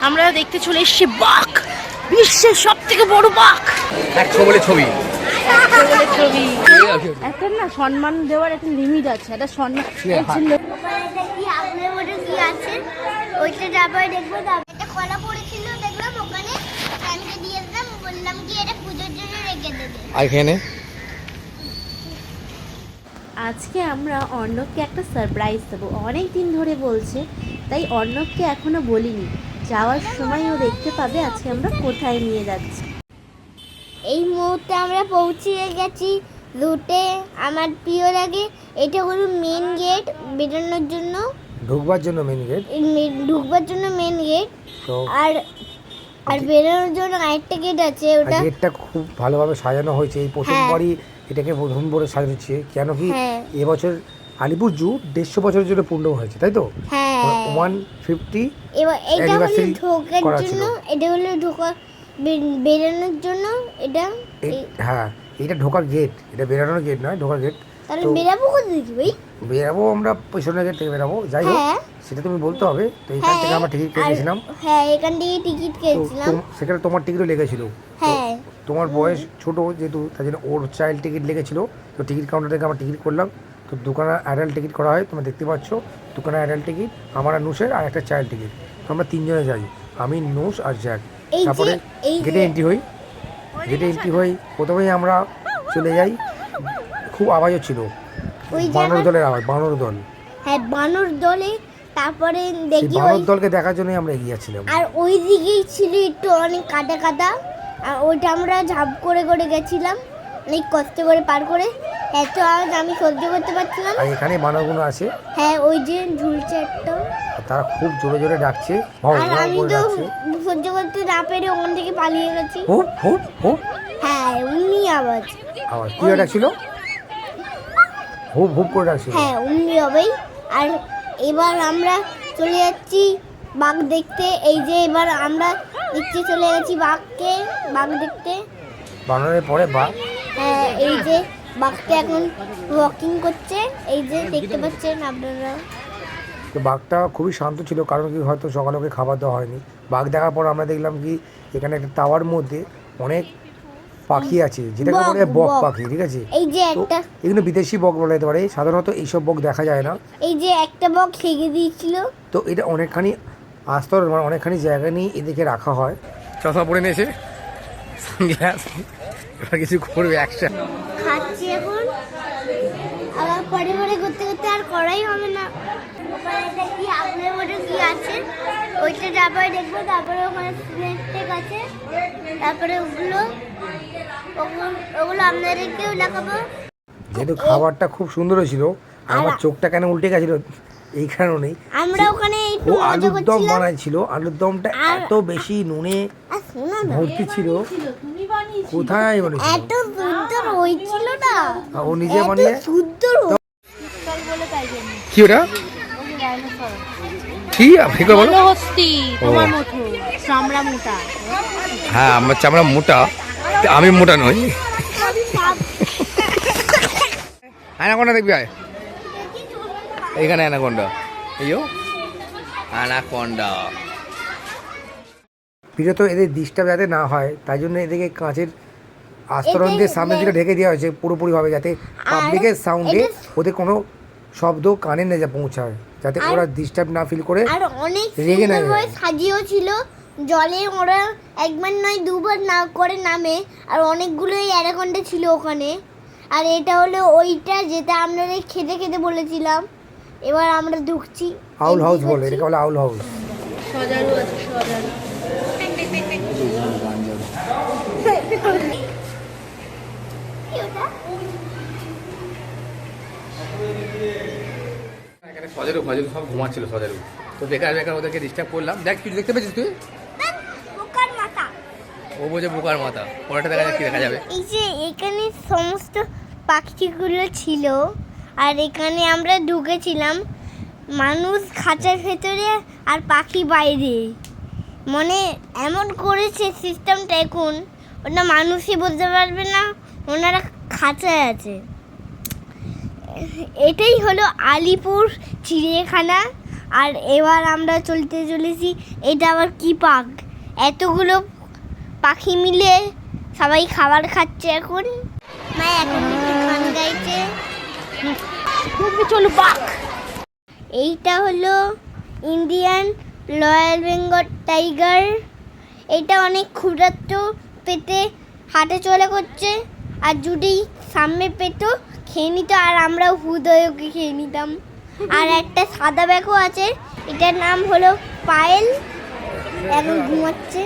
আমরা দেখতে চলে এসেছি বাঘ বিশ্বের সব থেকে বড় বাঘ। একশো বলে ছবি। ছবি একটা না সম্মান দেওয়ার একটা লিমিট আছে একটা সম্মান হ্যাঁ। কি আছে? ওইটা তারপরে দেখব একটা কলা পড়েছিল দেখলাম ওখানে ফ্যানকে দিয়ে দিলাম বললাম কি এটা পুজোর জন্য রেখে দেবে এখানে আজকে আমরা অর্ণবকে একটা সারপ্রাইজ দেবো। অনেক দিন ধরে বলছে তাই অর্ণবকে এখনও বলিনি। যাওয়ার সময় ও দেখতে পাবে আজকে আমরা কোথায় নিয়ে যাচ্ছি। এই মুহূর্তে আমরা পৌঁছে গেছি রুটে। আমার প্রিয় লাগে এটা হলো মেন গেট বেরোনোর জন্য। ঢুকবার জন্য মেন গেট ঢুকবার জন্য মেন গেট আর আর বেরোনোর জন্য আরেকটা গেট আছে ওটা গেটটা খুব ভালোভাবে সাজানো হয়েছে এই প্রথমবারই এটাকে প্রথম করে সাজাচ্ছে কেন কি হ্যাঁ। এবছর আলিপুর জু দেড়শো বছরের জন্য পূর্ণ হয়েছে তাই তো? হ্যাঁ ওয়ান ফিফটি এবার এটা হলো ঢোকার জন্য এটা হলো ঢোকা বে- বেরোনোর জন্য এটা হ্যাঁ এটা ঢোকার গেট এটা বেরানোর গেট নয় ঢোকার গেট তাহলে বেরাবো কোথা থেকে ভাই? বেরাবো আমরা পেছনের গেট থেকে বেরাবো যাই হোক হ্যাঁ। সেটা তুমি বলতে হবে তো এখান থেকে আমরা টিকিট কেটেছিলাম। হ্যাঁ এখান থেকে টিকিট কেটেছিলাম। সেখানে তোমার টিকিটও লেগেছিল। হ্যাঁ। তোমার বয়স ছোট যেহেতু তার জন্য ওর চাইল্ড টিকিট লেগেছিল তো টিকিট কাউন্টার থেকে আমরা টিকিট করলাম। তো দোকানে অ্যাডাল্ট টিকিট করা হয় তোমরা দেখতে পাচ্ছ দোকানে অ্যাডাল্ট টিকিট আমার আর নুসের আর একটা চাইল্ড টিকিট। তো আমরা তিনজনে যাই আমি নুস আর জ্যাক। তারপরে গেটে এন্ট্রি হই গেটে এন্ট্রি হই প্রথমেই আমরা চলে যাই খুব আওয়াজ ছিল বানর দলের আওয়াজ বানর দল। হ্যাঁ বানর দলে তারপরে দেখি বানর দলকে দেখার জন্যই আমরা এগিয়ে যাচ্ছিলাম। আর ওই দিকেই ছিল একটু অনেক কাটা কাটা আর ওইটা আমরা ঝাঁপ করে করে গেছিলাম অনেক কষ্ট করে পার করে। এত আওয়াজ আমি সহ্য করতে পারছিলাম। আর এখানে বানরগুলো আছে। হ্যাঁ ওই যে ঝুলছে একটা। তারা খুব জোরে জোরে ডাকছে। আর আমি তো সহ্য করতে না পেরে ওখান থেকে পালিয়ে গেছি। হুপ হুপ হুপ। হ্যাঁ উনি আওয়াজ। আবার কি ডাকছিল? হুপ হুপ করে ডাকছিল। হ্যাঁ উনি হবেই আর এবার আমরা চলে যাচ্ছি বাঘ দেখতে। এই যে এবার আমরা দেখতে চলে গেছি বাঘকে বাঘ দেখতে। বানরের পরে বা হ্যাঁ এই যে বাঘটা এখন ওয়াকিং করছে। এই যে দেখতে পাচ্ছেন আপনারা। তো বাঘটা খুবই শান্ত ছিল কারণ কি হয়তো সকালে ওকে খাবার দেওয়া হয়নি। বাঘ দেখার পর আমরা দেখলাম কি এখানে একটা টাওয়ার মধ্যে অনেক পাখি আছে যেটাকে বলে বক। পাখি ঠিক আছে? এই যে একটা এগুলো বিদেশি বক বলা যেতে পারে সাধারণত এইসব বক দেখা যায় না। এই যে একটা বক খেগে দিয়েছিল। তো এটা অনেকখানি আস্তর মানে অনেকখানি জায়গা নিয়ে এদিকে রাখা হয়। চশমা পরে নিয়েছে সানগ্লাস এবার কিছু করবে অ্যাকশন খাচ্ছি এখন আবার পরে পরে করতে করতে আর করাই হবে না। ওখানে দেখি আগুনের মধ্যে কি আছে? ওইটা তারপরে দেখব তারপরে ওখানে স্নেক আছে। তারপরে ওগুলো ওগুলো- আপনাদেরকেও দেখাবো। যেহেতু খাবারটা খুব সুন্দর ছিল আমার চোখটা কেন উল্টে গেছিল এই কারণেই আমরা ওখানে একটু ও আলুর দম বানাইছিল আলুর দমটা এত বেশি নুনে ভর্তি ছিল। কোথায় বানিয়েছিল? এত সুন্দর হয়েছিল না। ও নিজে বানিয়ে সুন্দর কি ওটা? কি? আপনি করে বলো। হস্তি তোমার মতো চামড়া মোটা হ্যাঁ আমার চামড়া মোটা আমি মোটা নই। অ্যানাকোন্ডা দেখবি আয়। এইখানে অ্যানাকোন্ডা এইও অ্যানাকোন্ডা ভিডিও তো এদের ডিস্টার্ব যাতে না হয় তাই জন্য এদেরকে কাঁচের আস্তরণ দিয়ে সামনে দিকে ঢেকে দেওয়া হয়েছে পুরোপুরিভাবে যাতে পাবলিকের সাউন্ডে ওদের কোনো শব্দ কানে না যা পৌঁছায় যাতে ওরা ডিস্টার্ব না ফিল করে আর অনেক রেগে না যায়। সাজিয়েও ছিল জলে ওরা একবার নয় দুবার না করে নামে আর অনেকগুলোই অ্যারাকন্ডা ছিল ওখানে। আর এটা হলো ওইটা যেটা আপনাদের খেতে খেতে বলেছিলাম এবার আমরা ঢুকছি আউল হাউস বলে এটাকে বলে আউল হাউস সজারু আছে সজারু কি ওটা? এখানে সজারু ফজারু সব ঘুমাচ্ছিল সজারু তো বেকার বেকার ওদেরকে ডিস্টার্ব করলাম। দেখ কিছু দেখতে পেয়েছিস তুই? ও বোঝে বোকার মাথা। পরেটা দেখা যাক কি দেখা যাবে। এই যে এখানে সমস্ত পাখিগুলো ছিল আর এখানে আমরা ঢুকেছিলাম মানুষ খাঁচার ভেতরে আর পাখি বাইরে। মানে এমন করেছে সিস্টেমটা এখন। ওটা মানুষই বলতে পারবে না ওনারা খাঁচায় আছে। এটাই হলো আলিপুর চিড়িয়াখানা। আর এবার আমরা চলতে চলেছি এটা আবার কি পাক? এতগুলো পাখি মিলে সবাই খাবার খাচ্ছে এখন। মা এখন গান গাইছে। চলো এইটা হলো ইন্ডিয়ান রয়্যাল বেঙ্গল টাইগার। এটা অনেক ক্ষুদ্রাত্ম পেতে হাটে চলে করছে আর যদি সামনে পেতো খেয়ে নিত আর আমরাও হুদয়কে খেয়ে নিতাম। আর একটা সাদা ব্যাগও আছে এটার নাম হলো পায়েল। এখন ঘুমাচ্ছে।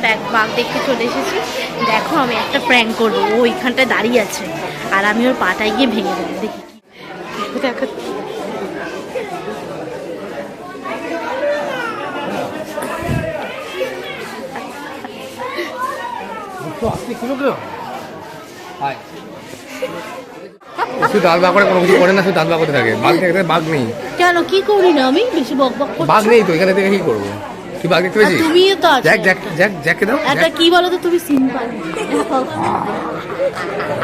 দেখ বাঘ দেখতে চলে এসেছি। দেখো আমি একটা প্র্যাঙ্ক করব ও ওইখানটায় দাঁড়িয়ে আছে। আর আমি ওর পাটায় গিয়ে ভেঙে দেবো দেখি কি- দেখো শুধু দাঁত বা করে কোনো কিছু করে না শুধু দাঁত বা করতে থাকে। বাঘ দেখতে বাঘ নেই। কেন কি করি না আমি? বেশি বক বক বাঘ নেই তো এখানে থেকে কি করব? তুই বাঘ দেখতে পেয়েছিস? তুমিও তো আছো। জ্যাক জ্যাক জ্যাক জ্যাককে দাও একটা কি বলো তো তুমি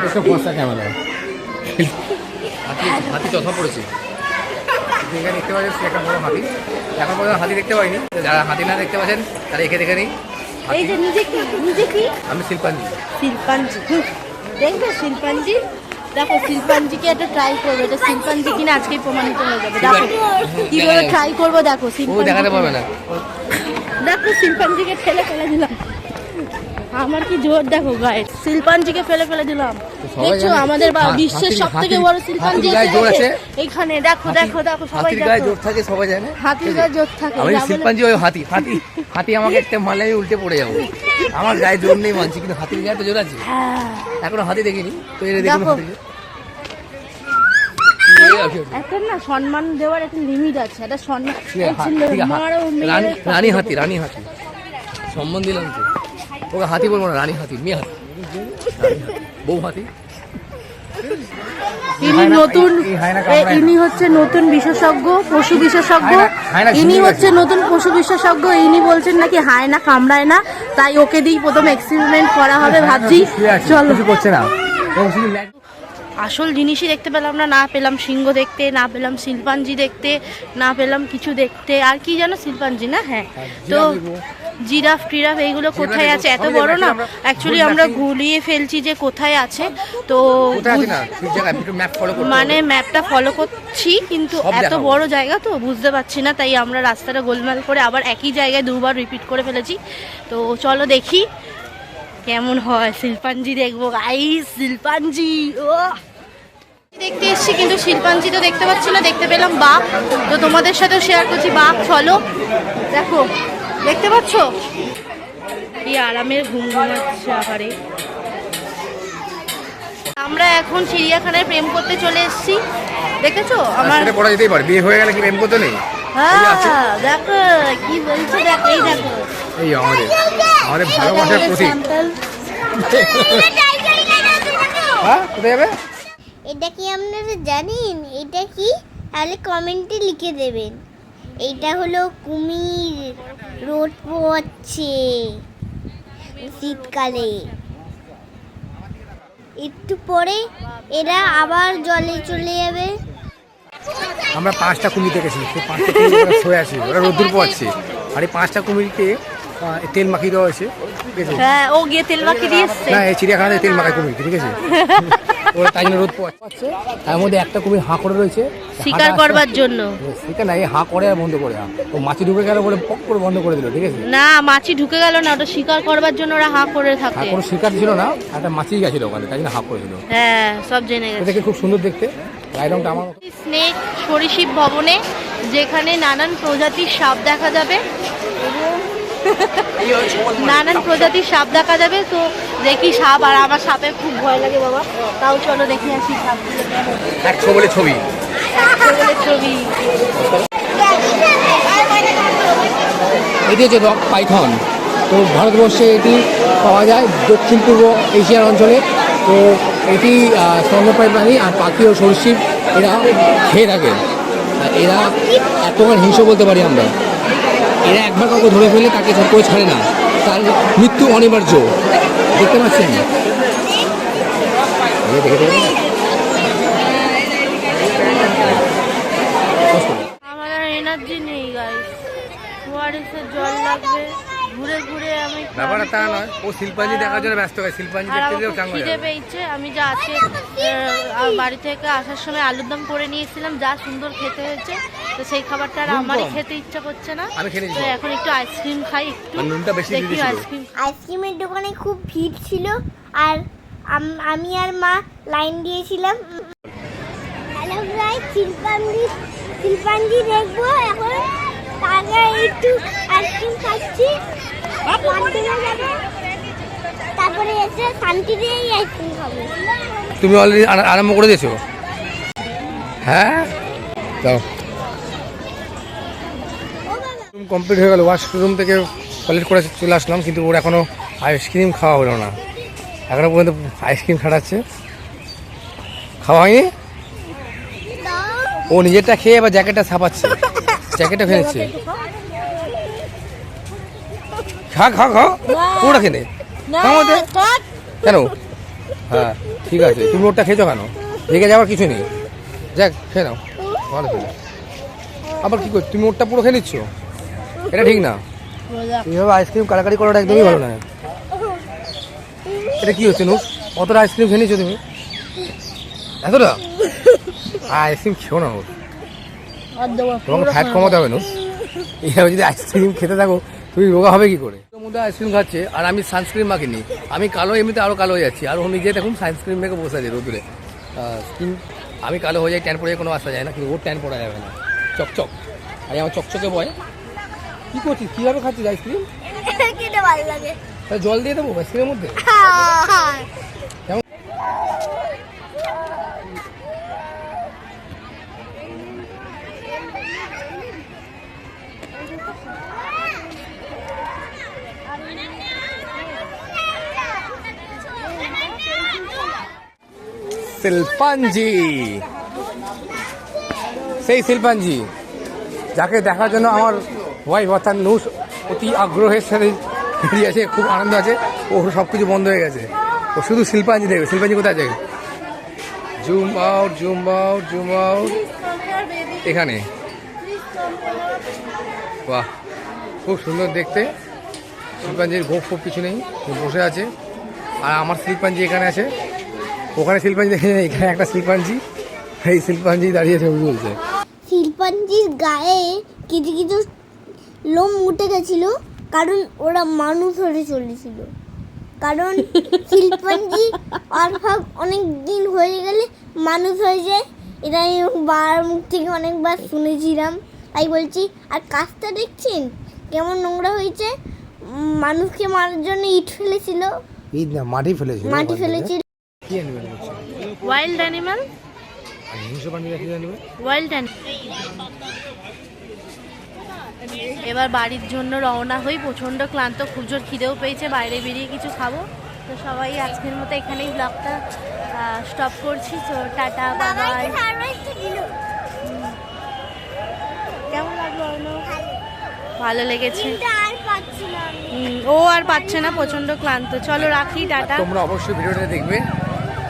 এসব ফসা ক্যামেরা হাতি হাতি চশমা পড়েছে। এখানে দেখতে পাচ্ছেন একটা বড় হাতি। এখন পর্যন্ত হাতি দেখতে পাইনি। যারা হাতি না দেখতে পাচ্ছেন তারা একে দেখে নিই এই যে নিজে কি নিজে কি আমি শিল্পাঞ্জি। শিল্পাঞ্জি। দেখবে শিল্পাঞ্জি? দেখো শিল্পাঞ্জিকে একটা ট্রাই করব এটা শিল্পাঞ্জি কিনা আজকেই প্রমাণিত হয়ে যাবে। দেখো। কীভাবে ট্রাই করব দেখো শিল্পাঞ্জি দেখাতে পারবে না। দেখো শিল্পাঞ্জিকে ফেলে ফেলে দিলাম। আমার কি জোর দেখো গায়ে শিল্পাঞ্জিকে ফেলে ফেলে দিলাম। দেখছ আমাদের বিশ্বের সব থেকে বড় এসে আছে। এইখানে দেখো দেখো দেখো সবাই হাতির গায়ে জোর থাকে সবাই জানে? হাতির গায়ে জোর থাকে আমি শিল্পাঞ্জি ওই হাতি হাতি হাতি আমাকে একটা মারলে আমি উল্টে পড়ে যাব। আমার গায়ে জোর নেই মানছি কিন্তু হাতির গায়ে তো জোর আছে। হ্যাঁ। এখনও হাতি দেখিনি তো এর দেখুন একটা না সম্মান দেওয়ার একটা লিমিট আছে একটা সম্মান রানী। হাতি রানী হাতি। সম্মান দিলাম তো ওকে হাতি বলব না রানী হাতি মেয়ে হাতি। হাতি ইনি নতুন ইনি হচ্ছে নতুন বিশেষজ্ঞ পশু বিশেষজ্ঞ। ইনি হচ্ছে নতুন পশু বিশেষজ্ঞ। ইনি বলছেন নাকি হায় না কামড়ায় না তাই ওকে দিয়েই প্রথম এক্সপেরিমেন্ট করা হবে ভাবছি। চলো। কিছু করছে না। আসল জিনিসই দেখতে পেলাম না না পেলাম সিংহ দেখতে না পেলাম শিল্পাঞ্জি দেখতে না পেলাম কিছু দেখতে। আর কি জানো শিল্পাঞ্জি না? হ্যাঁ। তো জিরাফ টিরাফ এইগুলো কোথায় আছে? এত বড় না? অ্যাকচুয়ালি আমরা। গুলিয়ে ফেলছি যে কোথায় আছে। তো মানে ম্যাপটা ফলো করছি কিন্তু এত। বড় জায়গা তো বুঝতে পারছি না তাই আমরা রাস্তাটা গোলমাল করে আবার একই জায়গায় দুবার রিপিট করে ফেলেছি। তো চলো দেখি কেমন হয়। শিল্পাঞ্জি দেখব। গাইস শিল্পাঞ্জি ও দেখতে এসেছি কিন্তু শিল্পাঞ্জি তো দেখতে পাচ্ছি না দেখতে পেলাম বাঘ তো তোমাদের সাথে শেয়ার করছি বাঘ চলো দেখো দেখতে পাচ্ছ আরামের ঘুম ঘুমাচ্ছে আবারে আমরা এখন চিড়িয়াখানায় প্রেম করতে চলে এসেছি দেখেছ আমার সেটা করা যেতেই পারে বিয়ে হয়ে গেলে কি প্রেম করতে নেই হ্যাঁ দেখো কি বলছো দেখো এই দেখো এই আমাদের আমাদের ভালোবাসার প্রতীক হ্যাঁ কোথায় যাবে এটা কি আপনারা জানেন? এটা কি? তাহলে কমেন্টে লিখে দেবেন। এইটা হলো কুমির রোদ পোয়াচ্ছে শীতকালে। একটু পরে এরা আবার জলে চলে যাবে। আমরা পাঁচটা কুমির দেখেছি। সেই পাঁচটা কুমির শুয়ে আছে। ওরা রোদ্দুর পোয়াচ্ছে আর এই পাঁচটা কুমিরকে তেল মাখিয়ে দেওয়া হয়েছে। ঠিক আছে? হ্যাঁ ও গিয়ে তেল মাখি দিয়ে না এই চিড়িয়াখানাতে তেল মাখায় কুমির ঠিক আছে? ওরা তাই জন্য রোদ পোয়াচ্ছে তার মধ্যে একটা হাঁ করে রয়েছে। শিকার করবার জন্য। সেটা না এই হাঁ করে আর বন্ধ করে ও মাছি ঢুকে গেল বলে পক করে বন্ধ করে দিল ঠিক আছে? না মাছি ঢুকে গেল না ওটা শিকার করবার জন্য ওরা হাঁ করে থাকে। কোনো শিকার ছিল না একটা মাছি গেছিল ওখানে তাই জন্য হাঁ করেছিল হ্যাঁ সব জেনে গেছে। দেখে খুব সুন্দর দেখতে। গায়ের রংটা আমার স্নেক সরীসৃপ ভবনে যেখানে নানান প্রজাতির সাপ দেখা যাবে। নানান প্রজাতির সাপ দেখা যাবে তো দেখি সাপ আর আমার সাপে খুব ভয় লাগে বাবা। তাও চলো দেখে আসি। একশো বলে ছবি ছবি। এটি হচ্ছে রক পাইথন। তো ভারতবর্ষে এটি পাওয়া যায় দক্ষিণ পূর্ব এশিয়ার অঞ্চলে। তো এটি স্তন্যপায়ী প্রাণী আর পাখি ও সরীসৃপ এরা খেয়ে থাকে। এরা এতবার হিংস্র বলতে পারি আমরা। এরা একবার কাউকে ধরে ফেলে তাকে কেউ ছাড়ে না। তার মৃত্যু অনিবার্য। দেখতে পাচ্ছেন? আমাদের এনার্জি নেই গাইস জল লাগবে। ঘুরে ঘুরে আমি ব্যাপারটা তা নয়। ও শিল্পাঞ্জি দেখার জন্য ব্যস্ত হয় শিল্পাঞ্জি দেখতে চাঙ্গা খিদে পেয়েছে। আমি যা আছে আহ, বাড়ি থেকে আসার সময় আলুর দম করে নিয়েছিলাম যা সুন্দর খেতে হয়েছে। তো সেই খাবারটা আর আমারই খেতে ইচ্ছা করছে না। আমি খেয়ে তো এখন একটু আইসক্রিম খাই একটু আর নুনটা বেশি দিয়ে দেখি আইসক্রিম আইসক্রিমের দোকানে খুব ভিড় ছিল আর আমি আর মা লাইন দিয়েছিলাম। হ্যালো ভাই শিল্পাঞ্জি শিল্পাঞ্জি দেখব এখন? তারপরে একটু আইসক্রিম খাচ্ছি। তারপরে এসে আইসক্রিম খাব। তুমি অলরেডি আরম্ভ করে দিয়েছ? হ্যাঁ? যাও। কমপ্লিট হয়ে গেল। ওয়াশরুম থেকে টয়লেট করে চলে আসলাম কিন্তু ওর এখনও আইসক্রিম খাওয়া হলো না। এখনও পর্যন্ত আইসক্রিম খাটাচ্ছে। খাওয়া হয়নি? ও নিজেরটা খেয়ে এবার জ্যাকেটটা ছাপাচ্ছে। জ্যাকেটটা ফেলেছে খা খা খা। পুরোটা খেলে কেন? হ্যাঁ ঠিক আছে। তুমি ওটা খেয়েছো কেন? রেগে যাওয়ার কিছু নেই। যাক খেয়ে নাও। ভালো খেলে আবার কী করছ তুমি ওটা পুরো খেয়ে নিচ্ছ? এটা ঠিক না। এইভাবে আইসক্রিম কাড়াকাড়ি করাটা একদমই ভালো নয় এটা কি হচ্ছে নুস? কতটা আইসক্রিম খেয়ে নিচ্ছ তুমি? এতটা? আইসক্রিম খেও না নুস। তোমাকে ফ্যাট কমাতে হবে নুস এইভাবে যদি আইসক্রিম খেতে থাকো তুমি রোগা হবে কি করে? মধ্যে আইসক্রিম খাচ্ছে আর আমি সানস্ক্রিন মাখিনি। আমি কালো এমনিতে আরও কালো হয়ে যাচ্ছি আর ও নিজে দেখুন সানস্ক্রিন মেখে বসে আছে রোদুরে স্কিন আমি কালো হয়ে যাই ট্যান পরে কোনো আসা যায় না কিন্তু ওর ট্যান পড়া যাবে না। চকচক। আর আমার চকচকে বয় কী করছিস? কীভাবে খাচ্ছিস আইসক্রিম খেতে ভালো লাগে। তাহলে জল দিয়ে দেবো আইসক্রিমের মধ্যে? শিল্পাঞ্জি। সেই শিল্পাঞ্জি, যাকে দেখার জন্য আমার ওয়াইফ অর্থাৎ নুস অতি আগ্রহের সাথে বেরিয়ে আছে খুব আনন্দ আছে। ও সব কিছু বন্ধ হয়ে গেছে। ও শুধু শিল্পাঞ্জি দেখবে। শিল্পাঞ্জি কোথায় আছে zoom out zoom out zoom out. এখানে। বাহ, খুব সুন্দর দেখতে। শিল্পাঞ্জির গোপ ফোপ কিছু নেই। বসে আছে। আর আমার শিল্পাঞ্জি এখানে আছে। ওখানে শিল্পাঞ্জি দেখে এখানে একটা শিল্পাঞ্জি। এই শিল্পাঞ্জি দাঁড়িয়ে ছবি বলছে শিল্পাঞ্জির গায়ে কিছু কিছু লোম উঠে গেছিল কারণ ওরা মানুষ হয়ে চলেছিল। কারণ শিল্পাঞ্জি আর ভাগ অনেক দিন হয়ে গেলে মানুষ হয়ে যায়। এটা আমি বার মুখ থেকে অনেকবার শুনেছিলাম। তাই বলছি আর কাজটা দেখছেন? কেমন নোংরা হয়েছে? মানুষকে মারার জন্য ইট ফেলেছিল। ঈদ না মাটি ফেলেছিল মাটি ফেলেছিল। কি অ্যানিমেল হচ্ছে ওয়াইল্ড অ্যানিমাল আর হিংস্র প্রাণীরা কি অ্যানিমেল ওয়াইল্ড এবার বাড়ির জন্য রওনা হই প্রচণ্ড ক্লান্ত খুব জোর খিদেও পেয়েছে বাইরে বেরিয়ে কিছু খাব। তো সবাই আজকের মতো এখানেই ব্লগটা স্টপ করছি। তো টাটা বাবাই কেমন লাগল ভালো। লেগেছে। আর পাচ্ছি না আমি। হুম, ও আর পাচ্ছে না প্রচণ্ড ক্লান্ত। চলো রাখি টাটা। তোমরা অবশ্যই ভিডিওটা দেখবে।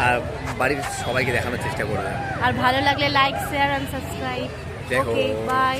আর বাড়ির সবাইকে দেখানোর চেষ্টা করবে। আর ভালো লাগলে like share and subscribe. Okay bye